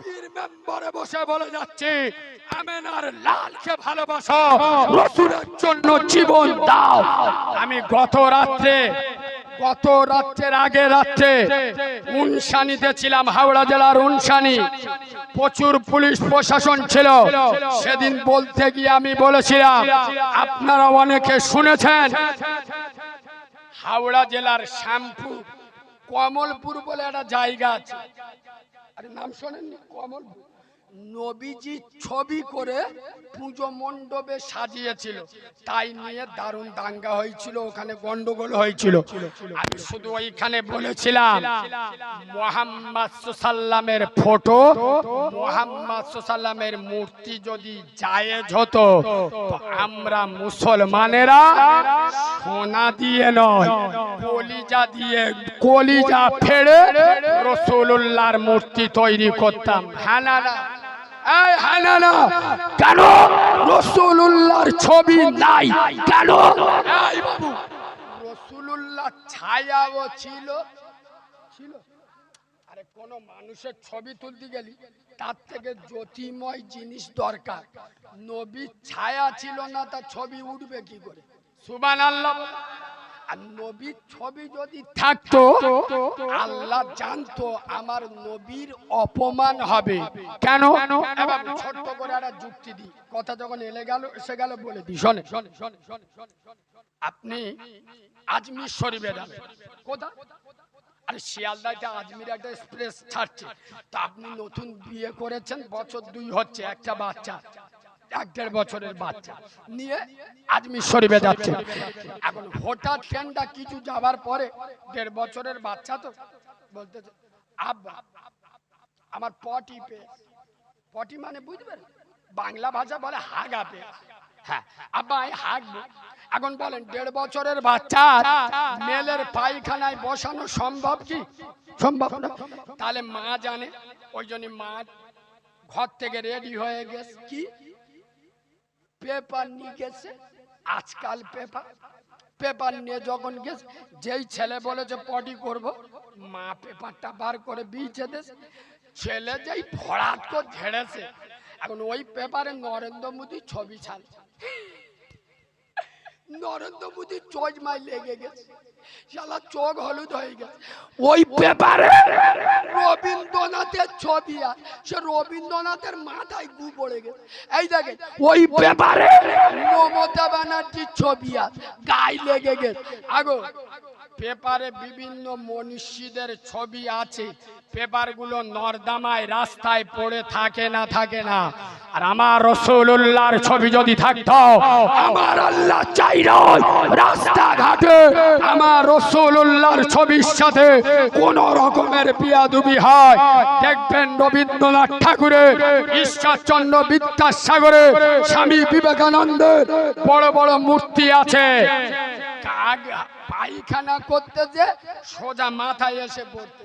নবীর মেম্বারে বসে বলে যাচ্ছি আমেনার লালকে ভালোবাসো। রসুলের জন্য জীবন দাও। আমি গত রাত্রে, গত রাত্রের আগে রাত্রে উনসানিতে ছিলাম, হাওড়া জেলার উনসানি প্রচুর পুলিশ প্রশাসন ছিল। সেদিন বলতে গিয়ে আমি বলেছিলাম, আপনারা অনেকে শুনেছেন, হাওড়া জেলার শ্যামপুর, কমলপুর বলে একটা জায়গা আছে। আরে নাম শোনেননি কমলপুর নবীজি ছবি করে পুজো মণ্ডপে সাজিয়েছিল। তাই নিয়ে দারুণ দাঙ্গা হয়েছিল, ওখানে গন্ডগোল হয়েছিল। আমি শুধু ওইখানে বলেছিলাম, মোহাম্মদ সুসাল্লামের ফটো, মোহাম্মদ সুসাল্লামের মূর্তি যদি জায়েজ হতো আমরা মুসলমানেরা সোনা দিয়ে নয়, কলিজা দিয়ে কলিজা ফেড়ে রসুল্লাহর মূর্তি তৈরি করতাম। হ্যাঁ না। কেন? রসুল্লাহর ছবি নাই। কেন? এই বাবু রসুল্লাহ ছায়াও ছিল। ছিল? আরে কোন মানুষের ছবি তুলতে গেলি তার থেকে জ্যোতিময় জিনিস দরকার। নবীর ছায়া ছিল না তার ছবি উঠবে কি করে? সুবান আল্লাহ আর নবীর ছবি যদি থাকতো আল্লাহ জানতো আমার নবীর অপমান হবে। কেন? ছোট্ট করে একটা যুক্তি দিই। কথা যখন এলে গেল এসে গেল বলে দিই। শোনে শোনে শোনে শোনে। আপনি আজমির শরীফে যাবেন কোথা আরে শিয়ালদাতে আজমির একটা এক্সপ্রেস ছাড়ছে। তা আপনি নতুন বিয়ে করেছেন বছর দুই হচ্ছে একটা বাচ্চা। এক দেড় বছরের বাচ্চা। নিয়ে এখন কিছু পরে দেড় বছরের বাচ্চা তো বলতেছে, আব্বা, আমার পটি পটি মানে বুঝবেন? বাংলা ভাষা বলে হাগা পে। হ্যাঁ আব্বা হাগবো। এখন বলেন, দেড় বছরের বাচ্চা মেলের পায়খানায় বসানো সম্ভব কি? সম্ভব না। তাহলে মা জানে, ওই জন্য মা ঘর থেকে রেডি হয়ে গেছে। কি? পেপার নিয়ে গেছে, আজকাল পেপার পেপার নিয়ে যখন গেছে, যেই ছেলে বলেছে পটি করব, মা পেপারটা বার করে বিছে দেশ, ছেলে যেই ভরাট করে ঝেড়েছে, এখন ওই পেপারে নরেন্দ্র মোদী ছবি ছাড়ছে। নরেন্দ্র মোদী চোজমায় লেগে গেছে। শালা চোখ হলুদ হয়ে গেছে। ওই পেপারে রবীন্দ্রনাথের ছবি আর সে রবীন্দ্রনাথের মাথায় গু পড়ে গেছে। এই দেখেন, ওই পেপারে মমতা ছবি আর গায়ে লেগে গেছে। আগো পেপারে বিভিন্ন মনীষীদের ছবি আছে। পেপারগুলো নর্দামায় রাস্তায় পড়ে থাকে না থাকে না। আর আমার রসুল্লাহর ছবি যদি থাকতো, আমার আল্লাহ চাই রাস্তাঘাটে আমার রসুল্লাহর ছবির সাথে কোন রকমের বিয়াদুবি হয়। দেখবেন রবীন্দ্রনাথ ঠাকুরের, ঈশ্বরচন্দ্র বিদ্যাসাগরে স্বামী বিবেকানন্দের বড় বড় মূর্তি আছে। কাক পায়খানা করতে যে সোজা মাথায় এসে পড়তে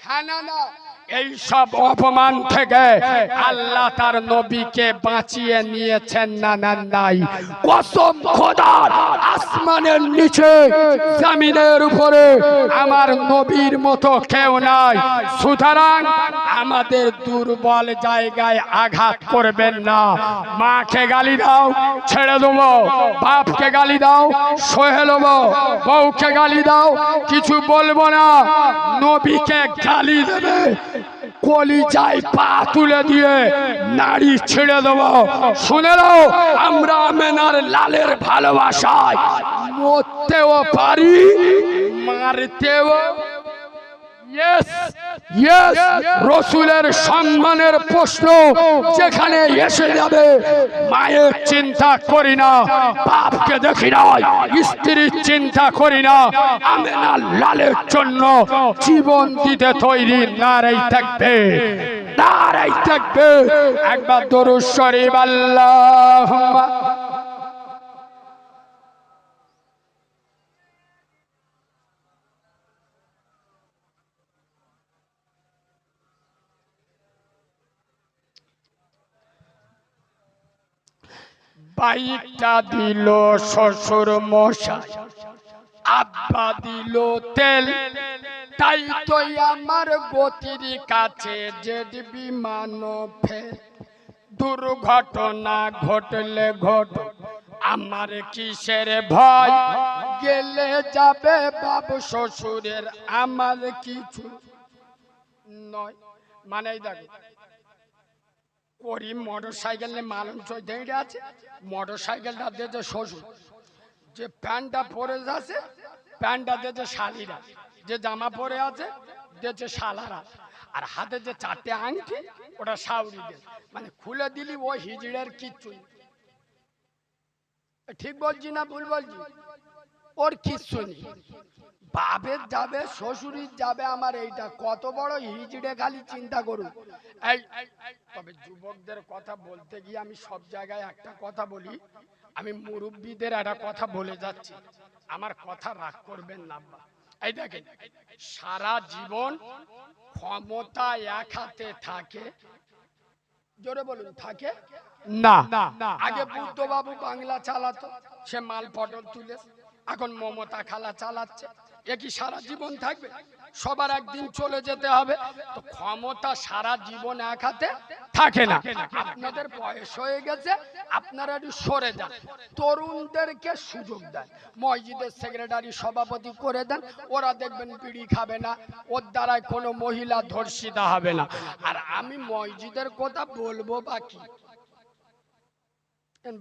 হ্যাঁ না না এই সব অপমান থেকে আল্লাহ তার নবীকে বাঁচিয়ে নিয়েছেন না না, নাই। কসম খোদার, আসমানের নিচে, জমিনের উপরে আমার নবীর মতো কেউ নাই। সুতরাং আমাদের দুর্বল জায়গায় আঘাত করবেন না। মাকে গালি দাও, ছেড়ে দেবো। বাপকে গালি দাও, সহে দেবো। বউকে গালি দাও, কিছু বলব না। নবীকে গালি দেবে। কলিজায় পা তুলে দিয়ে নারী ছেড়ে দেবো। শুনে দাও আমরা মেনার লালের ভালোবাসায় মরতেও পারি মারতেও yes, রসুলের সম্মানের প্রশ্ন যেখানে এসে যাবে মায়ের চিন্তা করি না বাপকে দেখি না স্ত্রীর চিন্তা করি না আমি না লালের জন্য জীবন দিতে তৈরি নারাই থাকবে নারাই থাকবে। একবার দরুদ শরীফ আল্লাহ বাইকটা দিল শ্বশুর মশাই, আব্বা দিল তেল। তাই তো আমার গতির কাছে যে বিমান ফের। দুর্ঘটনা ঘটলে ঘট, আমার কিসের ভয়? গেলে যাবে বাবু শ্বশুরের, আমার কিছু নয়। মানে দেখো করিম মোটর সাইকেল নিয়ে মালন চৈতে আছে মোটর সাইকেলটা দিয়েছে শ্বশুর। যে প্যান্টটা পরে যাচ্ছে, প্যান্টটা দিয়েছে শালিরা। যে জামা পরে আছে দিয়েছে শালারা। আর হাতে যে চারটে আংটি, ওটা সাউরি দিয়ে মানে খুলে দিলি, ও হিজড়ের কিচ্ছু। ঠিক বলছি না ভুল বলছি? ওর কিচ্ছু নেই। বাপের যাবে শ্বশুরির যাবে আমার এইটা। কত বড় হিজড়ে খালি চিন্তা করুন। এই তবে যুবকদের কথা বলতে গিয়ে আমি সব জায়গায় একটা কথা বলি। আমি মুরব্বীদের একটা কথা বলে যাচ্ছি। আমার কথা রাগ করবেন না এই দেখেন সারা জীবন ক্ষমতা এক হাতে থাকে। জোরে বলুন থাকে? না। আগে বুদ্ধবাবু বাংলা চালাতো সে মাল পটল তুলে। এখন মমতা খালা চালাচ্ছে। এ কি সারা জীবন থাকবে? সবার একদিন চলে যেতে হবে। তো ক্ষমতা সারা জীবন এক হাতে থাকে না। আপনাদের বয়স হয়ে গেছে, আপনারা একটু সরে যান। তরুণদেরকে সুযোগ দেন। মসজিদের সেক্রেটারি সভাপতি করে দেন। ওরা দেখবেন বিড়ি খাবে না। ওর দ্বারায় কোনো মহিলা ধর্ষিতা হবে না। আর আমি মসজিদের কথা বলব বাকি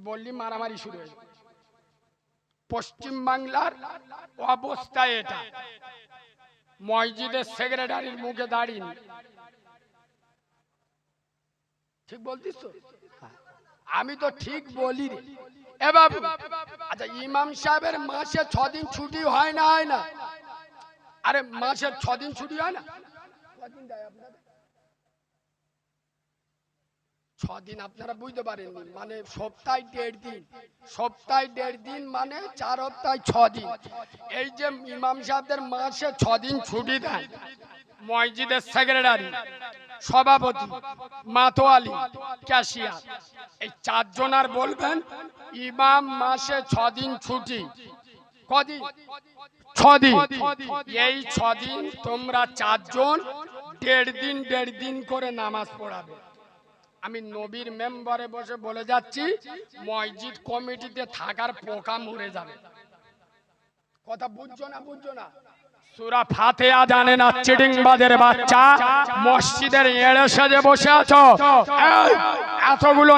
বললি মারামারি শুরু হয়ে। পশ্চিম বাংলার অবস্থা এটা। মসজিদের সেক্রেটারির মুখে দাঁড়িয়ে। ঠিক বলতিস তো? আমি তো ঠিক বলি আচ্ছা ইমাম সাহেবের মাসে ছদিন ছুটি হয় না হয় না? আরে, মাসে ছদিন ছুটি হয় না? কদিন দেয় আপনাদের? ছদিন আপনারা বুঝতে পারেন মানে সপ্তাহে দেড় দিন। সপ্তাহে দেড় দিন মানে চার সপ্তাহে ছ দিন এই যে ইমাম সাহেবদের মাসে ছদিন ছুটি দেয়, মসজিদের সেক্রেটারি, সভাপতি, মাতোয়ালি, ক্যাশিয়ার। এই চারজন আর বলবেন, ইমাম মাসে ছদিন ছুটি। কদিন? ছদিন। এই ছদিন তোমরা চারজন দেড় দিন দেড় দিন করে নামাজ পড়াবে। আমি নবীর মেম্বারে বসে বলে যাচ্ছি, মসজিদ কমিটিতে থাকার পোকা মরে যাবে। কথা বুঝছ না বুঝছ না? জানে না বাচ্চা? মসজিদের এড়ে সেজে বসে আছো? এতগুলো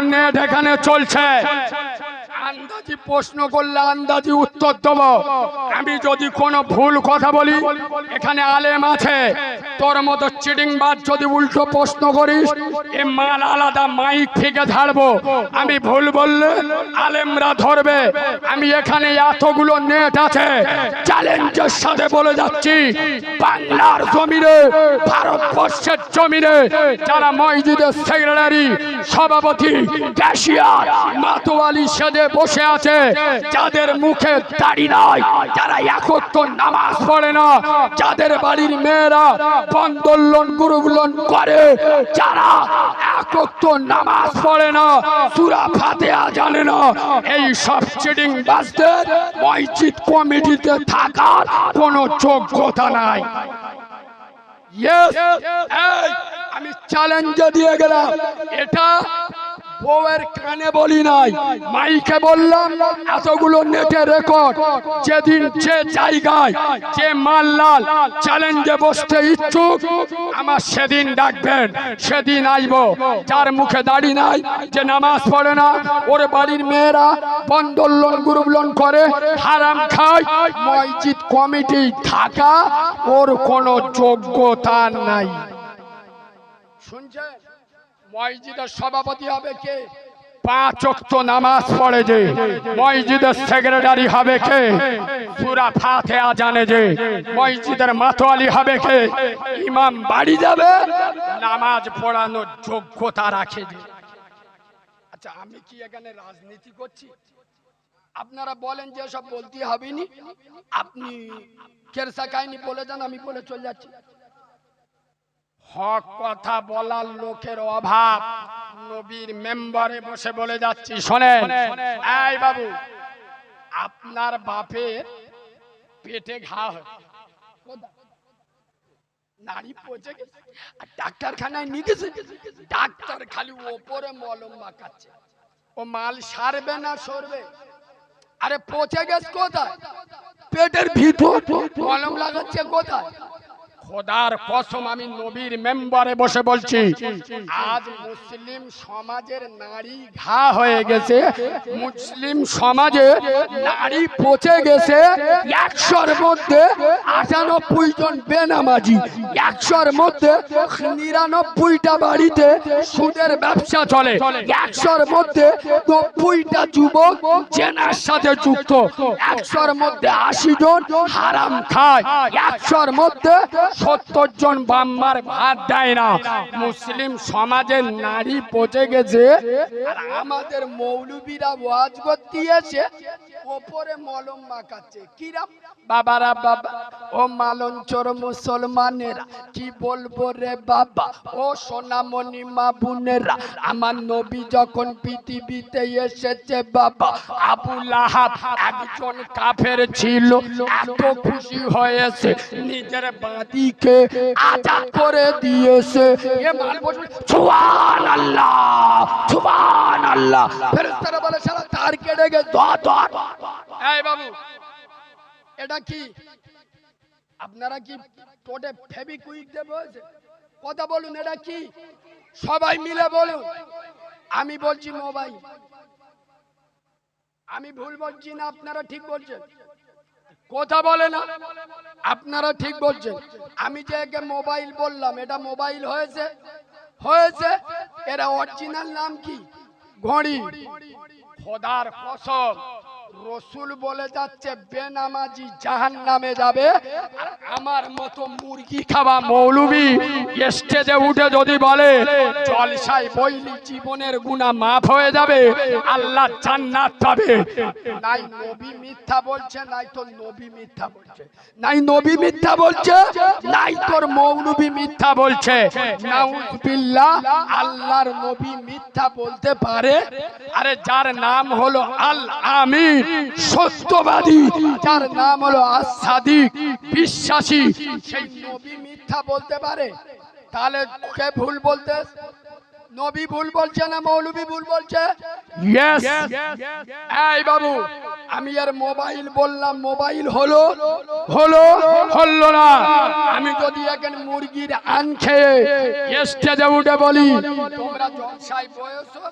এখানে চলছে। আন্দাজি প্রশ্ন করলে আন্দাজি উত্তর দেবো। আমি যদি কোনো ভুল কথা বলি, এখানে আলেম আছে। তোর মতো চিডিং বাদ যদি উল্টো প্রশ্ন করিস, এ মাল আলাদা মাইক থেকে ঝাড়বো। আমি ভুল বললে আলেমরা ধরবে। আমি এখানে এতগুলো নেট আছে, চ্যালেঞ্জের সাথে বলে যাচ্ছি, বাংলার জমিনে, ভারতবর্ষের জমিনে যারা মসজিদের সেক্রেটারি, সভাপতি, ক্যাশিয়ার, মাতোয়ালি সেদে বসে আছে, যাদের মুখে দাড়ি নাই, যারা একত্র নামাজ পড়ে না, যাদের বাড়ির মেয়েরা বন্দোলন গুরুগুলন করে। যারা একত্র নামাজ পড়ে না, সুরা ফাতেহা জানে না, এই সব চিডিং বাসদের মসজিদ কমিটিতে থাকার কোনো যোগ্যতা নাই। আমি চ্যালেঞ্জ দিয়ে গেলাম। এটা বউয়ের কানে বলি নাই, মাইকে বললাম, এতগুলো নেটে রেকর্ড, যেদিন যে জায়গায় যে মাল্লাল চ্যালেঞ্জে বসতে ইচ্ছুক, আমার সেদিন ডাকবেন, সেদিন আইব। যার মুখে দাড়ি নাই, যে নামাজ পড়ে না, ওর বাড়ির মেয়েরা বন্দোলন গুরুবলন করে, হারাম খায়, মসজিদ কমিটি থাকা, ওর কোনো যোগ্যতা নাই। শুনছেন? মসজিদের সভাপতি হবে কে? পাঁচ অক্ত নামাজ পড়ে যে। মসজিদের সেক্রেটারি হবে কে? সুরা ফাতেহা জানে যে। মসজিদের মাতোয়ালি হবে কে? ইমাম বাড়ি যাবে, নামাজ পড়ানোর যোগ্যতা রাখে যে। আচ্ছা আমি কি এখানে রাজনীতি করছি? আপনারা বলেন যে সব বলতে হবেনি। আপনি কেরসা কাহিনী বলে যান, আমি বলে চলে যাচ্ছি। হক কথা বলার লোকের অভাব। নবীর মেম্বারে বসে বলে যাচ্ছি, শোনেন। এই বাবু, আপনার বাপের পেটে ঘা পচে গেছে। আর ডাক্তারখানায় ডাক্তার খালি ওপরে মলম মাখাচ্ছে। ও মাল সারবে না, সরবে? আরে পচে গেছে পেটের ভিতর। মলম লাগাচ্ছে কোথায়? খোদার কসম আমি নবীর মেম্বারে বসে বলছি, আজ মুসলিম সমাজের নারী ঘা হয়ে গেছে, মুসলিম সমাজে নারী পচে গেছে, একশোর মধ্যে আটানব্বই জন বেনামাজি, একশোর মধ্যে নিরানব্বইটা বাড়িতে সুদের ব্যবসা চলে, একশোর মধ্যে নব্বইটা যুবক জেনার সাথে যুক্ত, একশোর মধ্যে আশি জন হারাম খায়, একশোর মধ্যে সত্তর জন বাম্মার ভাত দেয় না। মুসলিম সমাজের নারী পচে গেছে, আর আমাদের মৌলবীরা ওয়াজ করতে ওপরে মলম মাখাচ্ছে। কিরাম বাবারা বাবা ও মালঞ্চর মুসলমানেরা কি বলব রে বাবা? ও সোনামণি মা বোনেরা আমার নবী যখন পৃথিবীতে এসেছে বাবা আবু লাহাব একজন কাফের ছিল এত খুশি হয়েছে নিজের বাদিকে আজাদ করে দিয়েছে। এ মাল বসবে সুবহান আল্লাহ সুবহান আল্লাহ ফেরেশতারা বলে শালা তার কেটে গেছে ধর ধর এই বাবু। এটা কি? আপনারা কি টোটে ফেবিকুইক দেবে কথা বলুন এটা কি? সবাই মিলে বলুন। আমি বলছি মোবাইল। আমি ভুল বলছি না আপনারা ঠিক বলছেন? কথা বলে না আপনারা ঠিক বলছেন। আমি যে একে মোবাইল বললাম এটা মোবাইল হয়েছে? হয়েছে? এরা অরিজিনাল নাম কি? ঘড়ি। খোদার কসম। রসুল বলে যাচ্ছে, বেনামাজি জাহান নামে যাবে আমার মতো মুরগি খাওয়া মৌলবি স্টেজে উঠে যদি বলে জলসাই বইলি, জীবনের গুণা মাফ হয়ে যাবে, আল্লাহ জান্নাত পাবে। নাই নবী মিথ্যা বলছে, নাই তোর নবী মিথ্যা বলছে। নাই নবী মিথ্যা বলছে, নাই তোর মৌলবি মিথ্যা বলছে। নাউজুবিল্লাহ, আল্লাহর নবী মিথ্যা বলতে পারে। আরে যার নাম হলো আল আমিন সত্যবাদী যার নাম হলো আসাদিক বিশ্বাসী। সেই নবী মিথ্যা বলতে পারে। তাহলে কে ভুল বলতে? নবী ভুল বলছে না মৌলবী ভুল বলছে? এই বাবু আমি আর মোবাইল বললাম মোবাইল হলো? হলো? হলো না। আমি যদি এখন মুরগির আন খেয়ে স্টেজে উঠে বলি। তোমরা জলসায় বয়সো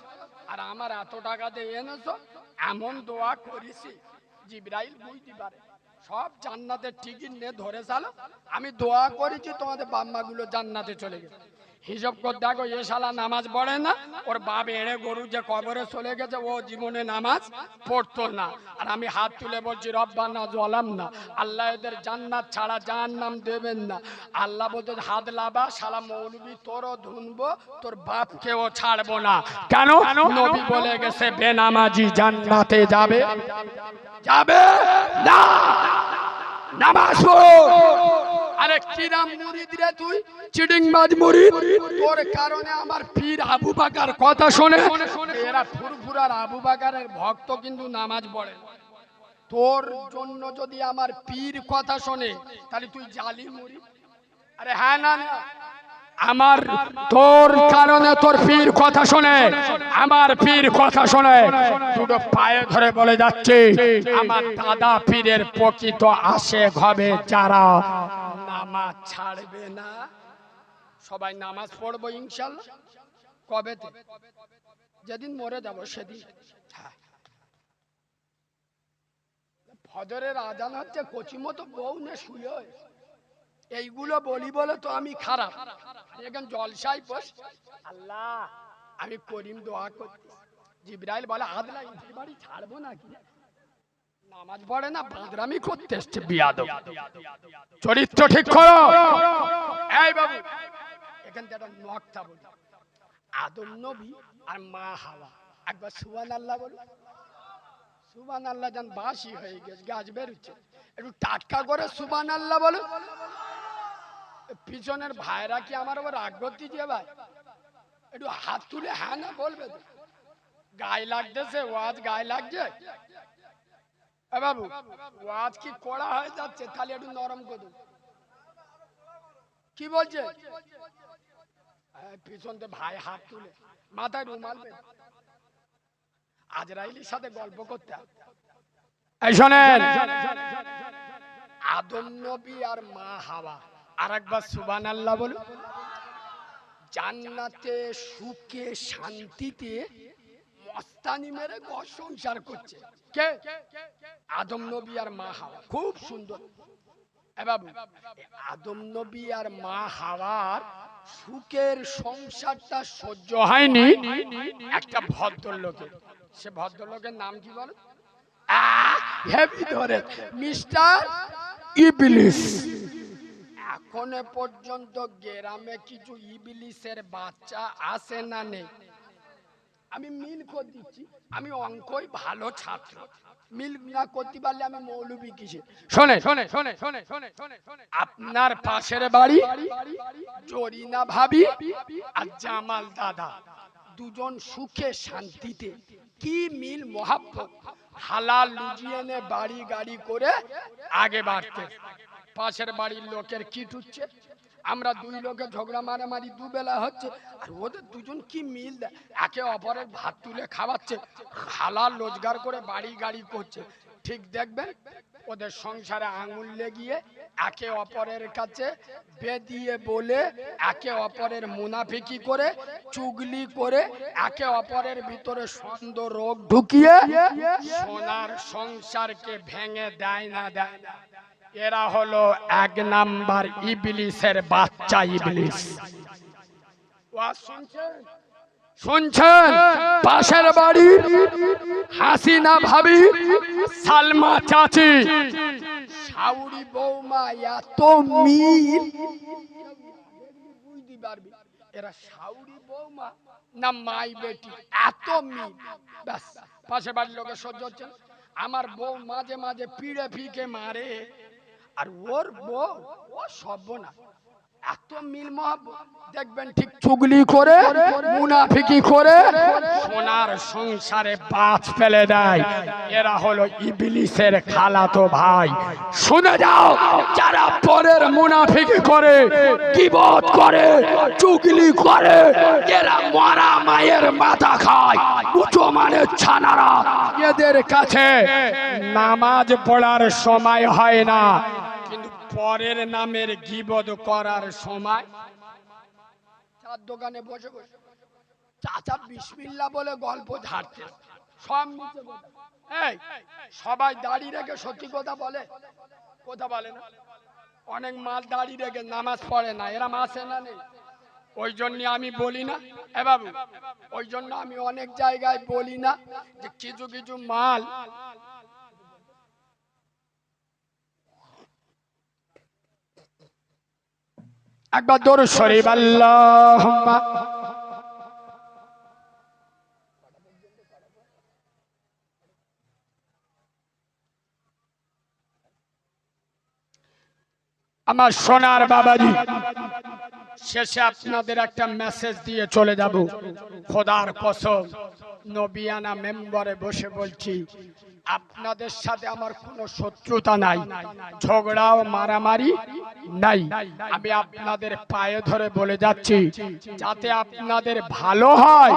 আর আমার এত টাকা দিয়ে এনেছো? এমন দোয়া করেছি। জিব্রাইল বুঝতে পারে। সব জান্নাতের টিকিট নিয়ে ধরে চালো আমি দোয়া করেছি, তোমাদের বাম্মাগুলো জান্নাতে চলে গেছে। হিসাব করে দেখো, এ শালা নামাজ পড়ে না, ওর বাপ এড়ে গরু যে কবরে চলে গেছে, ও জীবনে নামাজ পড়তো না। আর আমি হাত তুলে বলছি রব্বানা জলাম না। আল্লাহ এদের জান্নাত ছাড়া জাহান্নাম দেবেন না। আল্লাহ বলতে হাত লাবা, শালা মৌলবি, তোরও ধুনবো, তোর বাপকেও ছাড়বো না। কেন? নবী বলে গেছে, বেনামাজি জান্নাতে যাবে। যাবে? না! নামাজ পড়ো আরে কিরাম মুরিদ রে তুই চিডিং বাজ মুরিদ তোর কারণে আমার পীর আবু বাকার কথা শোনে। এরা ফুরফুরার আবু বাকারের ভক্ত কিন্তু নামাজ পড়ে। তোর জন্য যদি আমার পীর কথা শোনে, তাহলে তুই জালি মুরিদ আরে হ্যাঁ না না। আমার তোর কারণে তোর পীর কথা শোনে। আমার পীর কথা শোনে। দুটো পায়ে ধরে বলে যাচ্ছে, আমার দাদা পীরের প্রকৃত আসে হবে যারা নামাজ ছাড়বে না। সবাই নামাজ পড়ব ইনশাল্লাহ। কবে যেদিন মরে যাব সেদিন। হ্যাঁ। ফজরের আজান হচ্ছে কচি মতো বউ না শুয়ে। এইগুলো বলি বলে তো আমি খারাপ। এখন জলসাই বস। আল্লাহ, আমি করিম দোয়া করতে জিব্রাইল বলে, আদলা বাড়ি ছাড়বো নাকি? নামাজ পড়ে না বাদরামি করতে এসছে বিয়াদব। চরিত্র ঠিক করো। এই বাবু এখান থেকে একটা নকটা বলি। আদম নবী আর মা হাওয়া। একবার সুবান আল্লাহ বলো। সুবান আল্লাহ যান বাসি হয়ে গেছে গাছ বেরোচ্ছে। একটু টাটকা করে সুবান আল্লাহ বলো পিছনের ভাইরা কি আমার আবার রাগ করতে যে ভাই? একটু হাত তুলে হ্যাঁ না বলবে গায়ে লাগতেছে ওয়াজ গায়ে লাগছে? এ বাবু ওয়াজ কি কড়া হয়ে যাচ্ছে? তাহলে একটু নরম কি বলছে? ভাই হাত তুলে, মাথায় রুমাল আজরাইলির সাথে গল্প করতে। এই শোনেন, আদম নবী আর মা হাওয়া। আর একবার সুবান আল্লাহ বলুন। জান্নাতে সুখে শান্তিতে মস্তানি মেরে ঘর সংসার করছে। কে? আদম নবী আর মা হাওয়া। খুব সুন্দর। বাবু আদম নবী আর মা হাওয়ার সুখের সংসারটা সহ্য হয়নি একটা ভদ্রলোকের সে ভদ্রলোকের নাম কি বলো? হেভি ধরে। মিস্টার ইবলিস। এখনও পর্যন্ত গ্রামে কিছু ইবলিসের বাচ্চা আসে না নেই? আমি মিল করে দিচ্ছি আমি অঙ্কই ভালো ছাত্র। মিল না করতে পারলে আমি মৌলবী কিসে শোনে শোনে শোনে শোনে শোনে শোনে আপনার পাশের বাড়ি জরিনা ভাবি আর জামাল দাদা। দুজন সুখে শান্তিতে কি মিল মহাব্বত? হালাল লুজিয়েনে বাড়ি গাড়ি করে আগে বাড়তে। পাশের বাড়ির লোকের কি টুচ্ছে আমরা দুই লোকে ঝগড়া মারামারি দুবেলা হচ্ছে, আর ওদের দুজন কি মিল একে অপরের ভাত তুলে খাওয়াচ্ছে, হালাল রোজগার করে বাড়ি গাড়ি করছে। ঠিক দেখবেন? ওদের সংসারে আঙুল লেগিয়ে একে অপরের কাছে বেদিয়ে বলে, একে অপরের মুনাফিকি করে, চুগলি করে, একে অপরের ভিতরে সন্দ রোগ ঢুকিয়ে সোনার সংসারকে ভেঙে দেয় না দেয় না। এরা হলো এক নাম্বার ইবলিসের বাচ্চা ইবলিস। শুনছেন? শুনছেন? পাশের বাড়ি হাসিনা ভাবি সালমা চাচি। সাউরি বৌমা এত মিল। বুঝতে পারবি এরা সাউরি বৌমা না মাই বেটি এত মিল। ব্যাস পাশে বাড়ির লোকের সহ্য হচ্ছে আমার বউ মাঝে মাঝে পিড়ে ফিকে মারে। আর ওর বউ ও না এত মিল দেখবেন ঠিক চুগলি করে, মুনাফিকি করে, সোনার সংসারে বাজ ফেলে দেয়। এরা হলো ইবলিসের খালাতো ভাই। শুনে যাও, যারা পরের মুনাফিকি করে কিবত করে, চুগলি করে, এরা মরা মায়ের মাথা খায়। উঁচু মানের ছানারা এদের কাছে নামাজ পড়ার সময় হয় না। পরের নামের গিবদ করার সময় চার দোকানে বসে বসে চাচা বিসমিল্লা বলে গল্প ঝাড়তে সব এই, সবাই দাড়ি রেখে সত্যি কথা বলে। কথা বলে না। অনেক মাল দাড়ি রেখে নামাজ পড়ে না। এরা মাসে না নেই? ওই জন্য আমি বলি না। এ বাবু, ওই জন্য আমি অনেক জায়গায় বলি না যে কিছু কিছু মাল একবার দৌড় আল্লাহ আমার সোনার বাবাজি। শেষে আপনাদের একটা মেসেজ দিয়ে চলে যাব। খোদার কসম, নবিয়ানা মেম্বারে বসে বলছি, আপনাদের সাথে আমার কোনো শত্রুতা নাই, ঝগড়াও মারামারি নাই। আমি আপনাদের পায়ে ধরে বলে যাচ্ছি, যাতে আপনাদের ভালো হয়,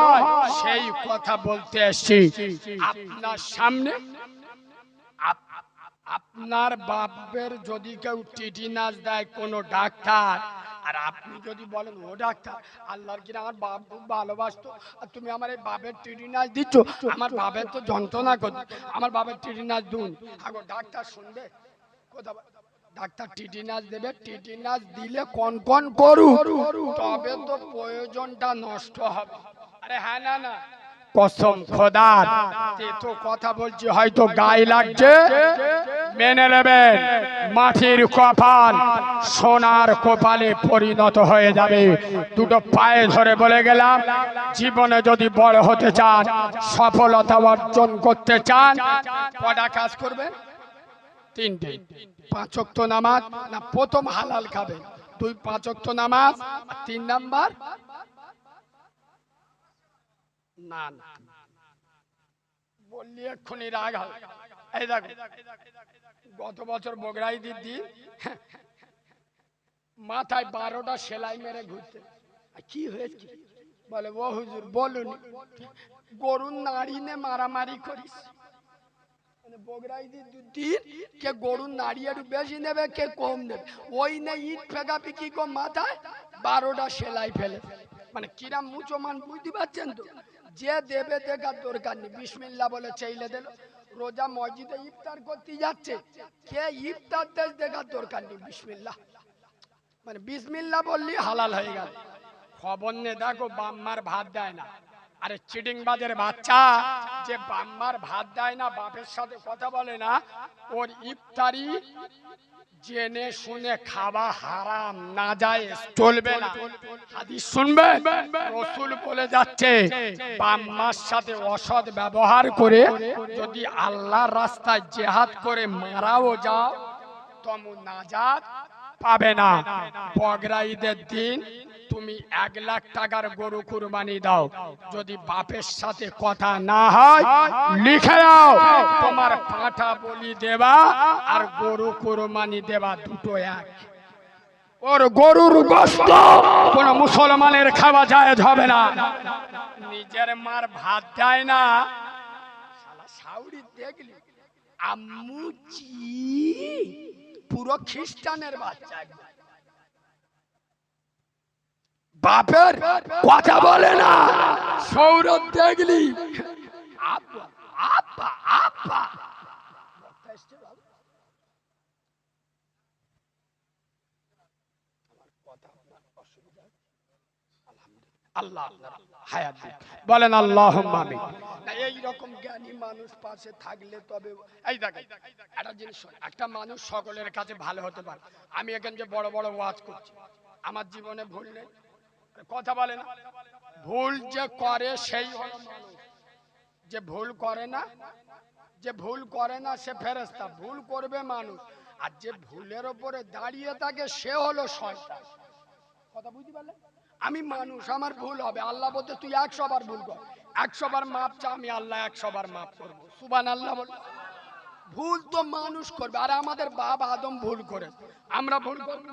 সেই কথা বলতে এসছি। আপনার সামনে আপনার বাপের যদি কেউ টিটিনাস দেয় কোনো ডাক্তার আর আপনি যদি বলেন, ও ডাক্তার, আল্লাহর কিনা আমার বাপ খুব ভালোবাসতো, আর তুমি আমার এই বাপের টিটিনাস দিচ্ছ, আমার বাপের তো যন্ত্রণা কর আমার বাপের টিটিনাস দুন। আগো, ডাক্তার শুনবে? কোথাও ডাক্তার টিটিনাস দেবে টিটিনাস দিলে কন কন করু, তবে তো প্রয়োজনটা নষ্ট হবে। আরে হ্যাঁ না না। কসম খোদার। তো কথা বলছি হয়তো গায়ে লাগছে। মেনে নেবেন মাটির কপাল সোনার কপালে পরিণত হয়ে যাবে। দুটো পায়ে ধরে বলে গেলাম জীবনে যদি বড় হতে চান সফলতা অর্জন করতে চান কটা কাজ করবেন? তিনটে। পাঁচক তো নামাজ না প্রথম হালাল খাবেন? দুই পাঁচক তো নামাজ তিন নাম্বার না না বললি এক্ষুনি রাগ হবে। গত বছর বগরাই দিদি, মাথায় বারোটা সেলাই মেরে ঘুরতে। কি হয়েছে? বলে, ও হুজুর, বলুন, গরুর নাড়িনে মারামারি করিস। মানে বগরাই দি কে গরুর নাড়ি একটু বেশি নেবে, কে কম নেবে। ওই নে ইট ফেকা পিকি কো মাথায় বারোটা সেলাই ফেলে। মানে কিরাম মুচমান বুঝতে পারছেন তো? যে দেবে দেখার দরকার নেই। বিসমিল্লা বলে চাইলে দিল। রোজা মসজিদে ইফতার করতে যাচ্ছে। কে ইফতার দেশ দেখার দরকার নেই। বিসমিল্লা মানে বিসমিল্লা বললি হালাল হয়ে গেল। খবর নে দেখো, বাম্মার ভাত দেয় না। আরে চিটিং বাজের বাচ্চা, যে বাম্মার ভাত দেয় না, বাপের সাথে কথা বলে না, ওর ইফতারি জেনে শুনে খাওয়া হারাম, না যায়, চলবে না। হাদিস শুনবে? রসুল বলে যাচ্ছে, বাম্মার সাথে অসৎ ব্যবহার করে যদি আল্লাহর রাস্তায় জেহাদ করে মারাও যাও, তমু নাজাত পাবে না। বগরা দিন তুমি এক লাখ টাকার গরু কুরবানি দাও। যদি বাপের সাথে কথা না হয়, লিখে দাও, তোমার পাঠা বলি দেবা আর গরু কুরবানি দেবা দুটো এক। ওর গরুর গোস্ত কোন মুসলমানের খাওয়া যায় হবে না। নিজের মার ভাত দেয় না। সাউরি দেখলি? আম্মুচি, পুরো খ্রিস্টানের বাচ্চা। বাপের কথা বলে না। সৌরভ দেখলি? বলেন আল্লাহ রকম জ্ঞানী মানুষ পাশে থাকলে তবে একটা জিনিস একটা মানুষ সকলের কাছে ভালো হতে পারে। আমি এখানে যে বড় বড় ওয়াজ করছি। আমার জীবনে ভুল নেই। কথা বলে না। ভুল যে করে সেই যে ভুল করে না, যে ভুল করে না সে ফেরেস্তা ভুল করবে মানুষ। আর যে ভুলের ওপরে দাঁড়িয়ে থাকে সে হলো শয়তান। কথা বুঝতে পারলে? আমি মানুষ, আমার ভুল হবে। আল্লাহ বলতে তুই একশো বার ভুল কর। একশো বার মাপ চা, আমি আল্লাহ একশো বার মাপ করব। সুবান আল্লাহ বল ভুল তো মানুষ করবে। আর আমাদের বাপ আদম ভুল করে আমরা ভুল করব।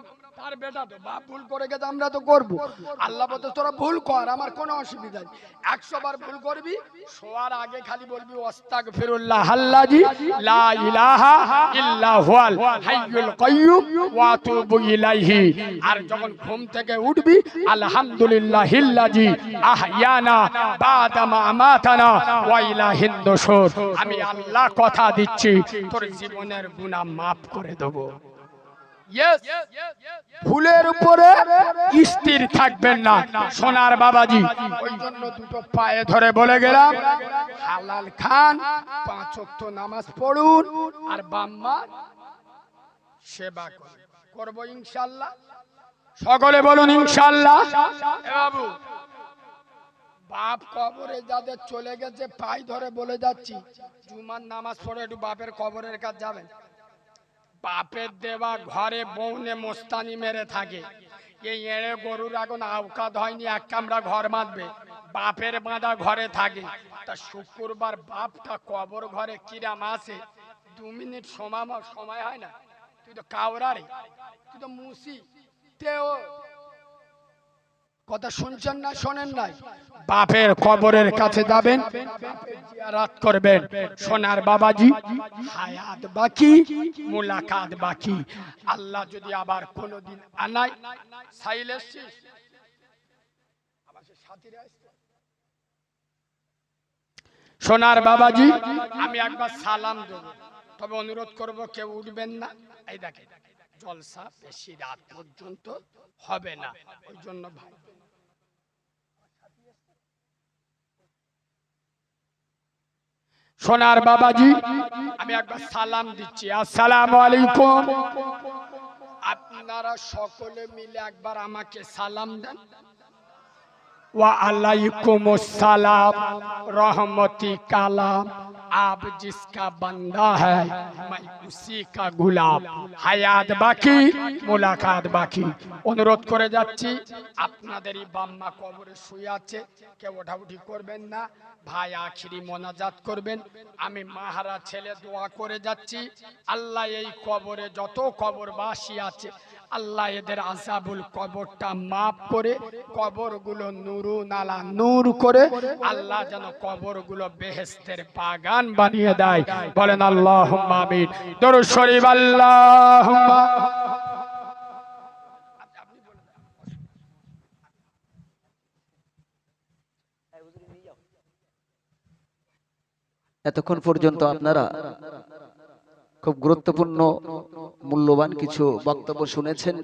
আর যখন ঘুম থেকে উঠবি আলহামদুলিল্লাহ ইলাহিন আমি আল্লাহ কথা দিচ্ছি, তোর জীবনের গুনাহ মাফ করে দেব। Yes. ভুলের উপরে স্থির থাকবেন না। সোনার বাবাজি। ওই জন্য দুটো পায়ে ধরে বলে গেলাম হালাল খান পাঁচ ওয়াক্ত নামাজ পড়ুন আর বাম্মা সেবা করুন। করব ইনশাল্লাহ। সকলে বলুন ইনশাল্লাহ। বাবু বাপ কবরে যাদের চলে গেছে পাই ধরে বলে যাচ্ছি জুমার নামাজ পড়ে একটু বাপের কবরের কাছে যাবেন। বাপের দেওয়া ঘরে বৌনে মোস্তানি মেরে থাকে। এই এড়ে গরুর এখন আওকাত হয়নি, এক কামড়া ঘর বাঁধবে বাপের বাঁধা ঘরে থাকে। তা শুক্রবার বাপটা কবর ঘরে কিরাম আসে দু মিনিট সময় সময় হয় না। তুই তো কাউরারে তুই তো মুসি। তেও কথা শুনছেন না, শোনেন নাই। বাপের কবরের কাছে যাবেন, জিয়ারাত করবেন। সোনার বাবাজি, হায়াত বাকি, মুলাকাত বাকি। আল্লাহ যদি আবার কোনোদিন আনাই সাইল এসছিস? সাথীরা সোনার বাবাজি, আমি একবার সালাম দেব। তবে অনুরোধ করব, কেউ উঠবেন না। এই দেখে জলসা বেশি রাত পর্যন্ত হবে না। ওই জন্য ভাই। সোনার বাবাজি, আমি একবার সালাম দিচ্ছি। আসসালাম আলাইকুম। আপনারা সকলে মিলে একবার আমাকে সালাম দেন। वालेकुम सलाम रहमती कालाम आप जिसका बंदा है मैं उसी का गुलाम হায়াত বাকি মোলাকাত বাকি অনুরোধ করে যাচ্ছি আপনাদেরই বাম্মা কবরে শুয়ে আছে কেউ ওঠাউঠি করবেন না ভাই আখিরি মোনাজাত করবেন আমি মাহারা ছেলে দোয়া করে যাচ্ছি আল্লাহ এই কবরে যত কবরবাসী আছে আল্লাহ এদের আজাবুল কবরটা মাফ করে, কবরগুলো নুরু নালা নূর করে, আল্লাহ যেন কবরগুলো বেহেস্তের বাগান বানিয়ে দেয়। বলেন আল্লাহ আমিন। দরুদ শরীফ আল্লাহ এতক্ষণ পর্যন্ত আপনারা খুব গুরুত্বপূর্ণ মূল্যবান কিছু বক্তব্য শুনেছেন।